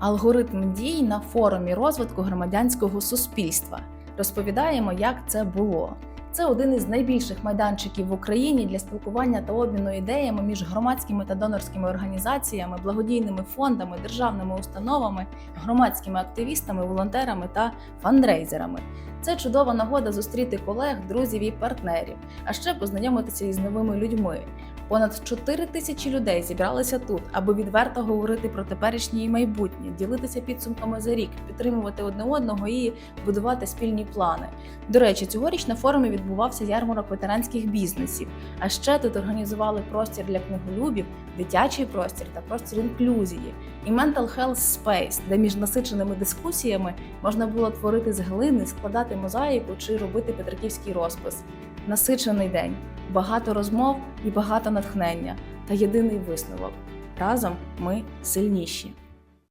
Алгоритм дій на форумі розвитку громадянського суспільства. Розповідаємо, як це було. Це один із найбільших майданчиків в Україні для спілкування та обміну ідеями між громадськими та донорськими організаціями, благодійними фондами, державними установами, громадськими активістами, волонтерами та фандрейзерами. Це чудова нагода зустріти колег, друзів і партнерів, а ще познайомитися із новими людьми. Понад 4 тисячі людей зібралися тут, аби відверто говорити про теперішнє і майбутнє, ділитися підсумками за рік, підтримувати одне одного і будувати спільні плани. До речі, цьогоріч на форумі відбувався ярмарок ветеранських бізнесів. А ще тут організували простір для книголюбів, дитячий простір та простір інклюзії і Mental Health Space, де між насиченими дискусіями можна було творити з глини, складати мозаїку чи робити петриківський розпис. Насичений день, багато розмов і багато натхнення та єдиний висновок. Разом ми сильніші.